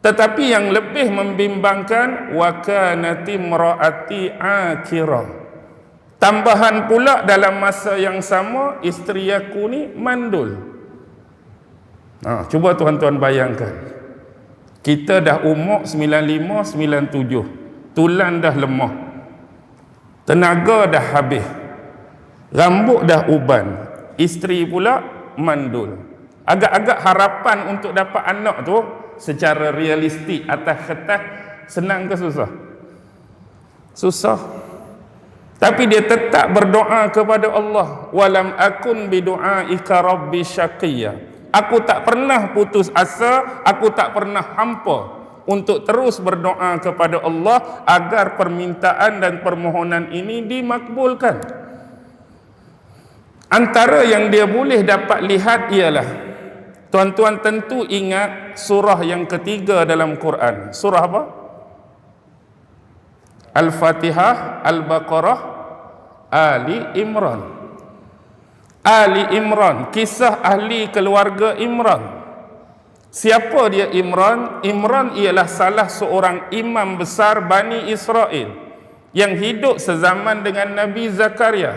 Tetapi yang lebih membimbangkan wa kanati mraati akira. Tambahan pula dalam masa yang sama isteri aku ni mandul. Ha, cuba tuan-tuan bayangkan. Kita dah umur 95 97. Tulan dah lemah. Tenaga dah habis. Rambut dah uban. Isteri pula mandul. Agak-agak harapan untuk dapat anak tu secara realistik atas kertas senang ke susah? Susah. Tapi dia tetap berdoa kepada Allah. Walam akun bidu'aika rabbi syaqiyya. Aku tak pernah putus asa, aku tak pernah hampa untuk terus berdoa kepada Allah agar permintaan dan permohonan ini dimakbulkan. Antara yang dia boleh dapat lihat ialah Tuan-tuan tentu ingat surah yang ketiga dalam Quran. Surah apa? Al-Fatihah, Al-Baqarah, Ali Imran. Ali Imran, kisah ahli keluarga Imran. Siapa dia Imran? Imran ialah salah seorang imam besar Bani Israel yang hidup sezaman dengan Nabi Zakaria.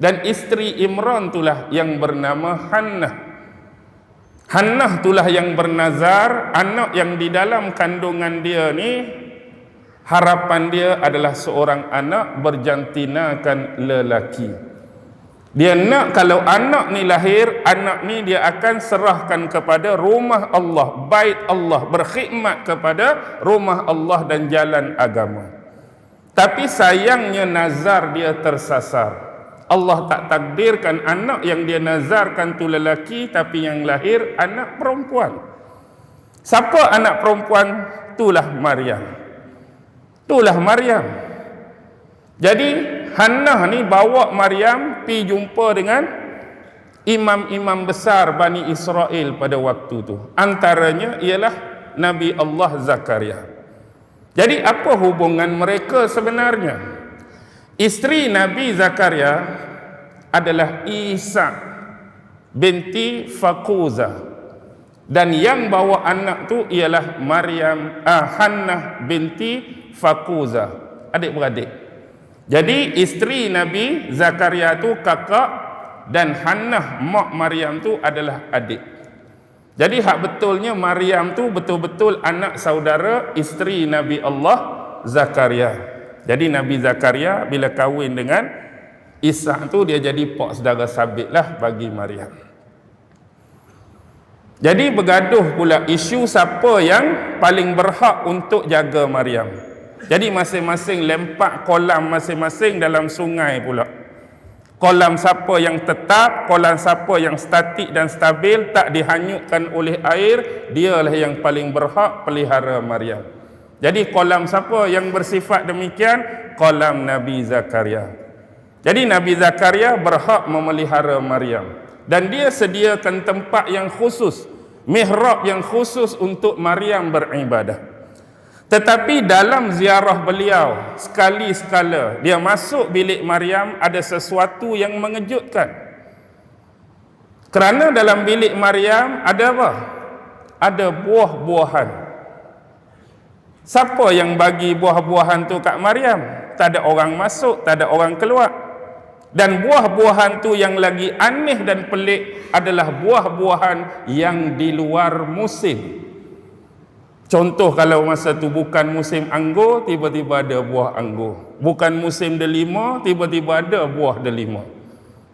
Dan isteri Imran itulah yang bernama Hannah. Hannah itulah yang bernazar anak yang di dalam kandungan dia ni harapan dia adalah seorang anak berjantinakan lelaki. Dia nak kalau anak ni lahir, anak ni dia akan serahkan kepada rumah Allah, bait Allah, berkhidmat kepada rumah Allah dan jalan agama. Tapi sayangnya nazar dia tersasar. Allah tak takdirkan anak yang dia nazarkan tu lelaki tapi yang lahir anak perempuan. Siapa anak perempuan? Itulah Maryam. Itulah Maryam. Jadi Hannah ni bawa Maryam pi jumpa dengan imam-imam besar Bani Israel pada waktu tu. Antaranya ialah Nabi Allah Zakaria. Jadi apa hubungan mereka sebenarnya? Isteri Nabi Zakaria adalah Isa binti Fakuza dan yang bawa anak tu ialah Maryam ah, Hannah binti Fakuza adik-beradik. Jadi isteri Nabi Zakaria tu kakak dan Hannah mak Maryam tu adalah adik. Jadi hak betulnya Maryam tu betul-betul anak saudara isteri Nabi Allah Zakaria jadi Nabi Zakaria bila kahwin dengan Isa tu dia jadi pak saudara sabit lah bagi Maryam. Jadi bergaduh pula isu siapa yang paling berhak untuk jaga Maryam. Jadi masing-masing lempak kolam masing-masing dalam sungai pula. Kolam siapa yang tetap, kolam siapa yang statik dan stabil tak dihanyutkan oleh air, dialah yang paling berhak pelihara Maryam. Jadi kolam siapa yang bersifat demikian? Kolam Nabi Zakaria. Jadi Nabi Zakaria berhak memelihara Maryam. Dan dia sediakan tempat yang khusus. Mihrab yang khusus untuk Maryam beribadah. Tetapi dalam ziarah beliau, sekali sekala dia masuk bilik Maryam ada sesuatu yang mengejutkan. Kerana dalam bilik Maryam ada apa? Ada buah-buahan. Siapa yang bagi buah-buahan tu kat Maryam? Tak ada orang masuk, tak ada orang keluar. Dan buah-buahan tu yang lagi aneh dan pelik adalah buah-buahan yang di luar musim. Contoh kalau masa tu bukan musim anggur, tiba-tiba ada buah anggur. Bukan musim delima, tiba-tiba ada buah delima.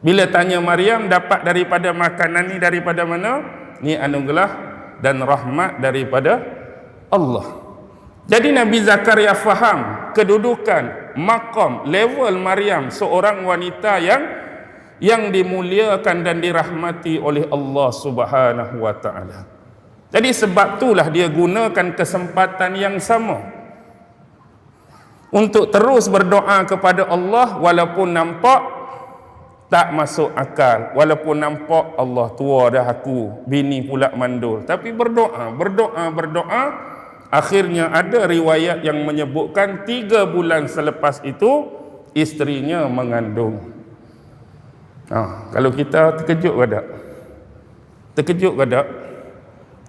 Bila tanya Maryam dapat daripada makanan ni daripada mana? Ni anugerah dan rahmat daripada Allah. Jadi Nabi Zakaria faham kedudukan, makam, level Maryam seorang wanita yang yang dimuliakan dan dirahmati oleh Allah Subhanahu wa taala. Jadi sebab itulah dia gunakan kesempatan yang sama untuk terus berdoa kepada Allah walaupun nampak tak masuk akal walaupun nampak Allah tua dah aku bini pula mandul tapi berdoa berdoa berdoa Akhirnya ada riwayat yang menyebutkan tiga bulan selepas itu istrinya mengandung. Ha, kalau kita terkejut ke tak? Terkejut ke tak?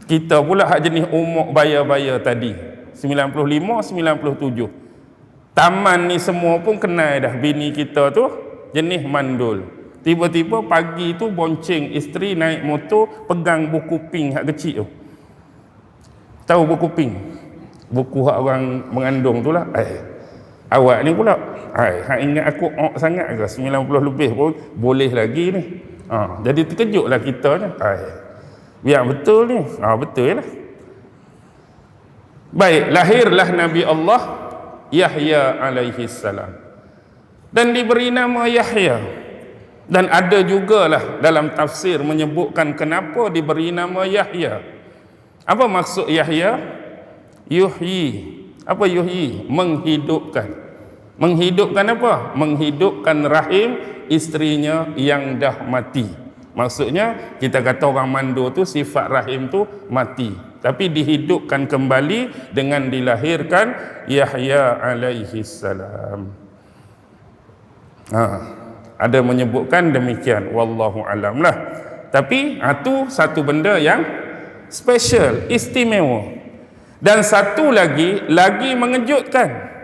kita pula hak jenis umur bayar-bayar tadi 95 97 taman ni semua pun kenal dah bini kita tu jenis mandul tiba-tiba pagi tu bonceng isteri naik motor pegang buku pink hak kecil tu tahu buku pink buku hak orang mengandung tu lah. Eh, awak ni pula eh, hak ingat aku ok sangat ke? 90 lebih pun boleh lagi ni. Ha, jadi terkejutlah kita ni. Eh, biar betul ni. Ha, betul lah. Baik lahirlah Nabi Allah Yahya alaihi salam. Dan diberi nama Yahya. Dan ada jugalah dalam tafsir menyebutkan kenapa diberi nama Yahya. Apa maksud Yahya yuhyi. Apa yuhyi? Menghidupkan. Menghidupkan apa? Menghidupkan rahim istrinya yang dah mati. Maksudnya kita kata orang mando tu sifat rahim tu mati. Tapi dihidupkan kembali dengan dilahirkan Yahya alaihi salam. Ha. Ada menyebutkan demikian. Wallahu alam lah tapi itu satu benda yang special istimewa dan satu lagi lagi mengejutkan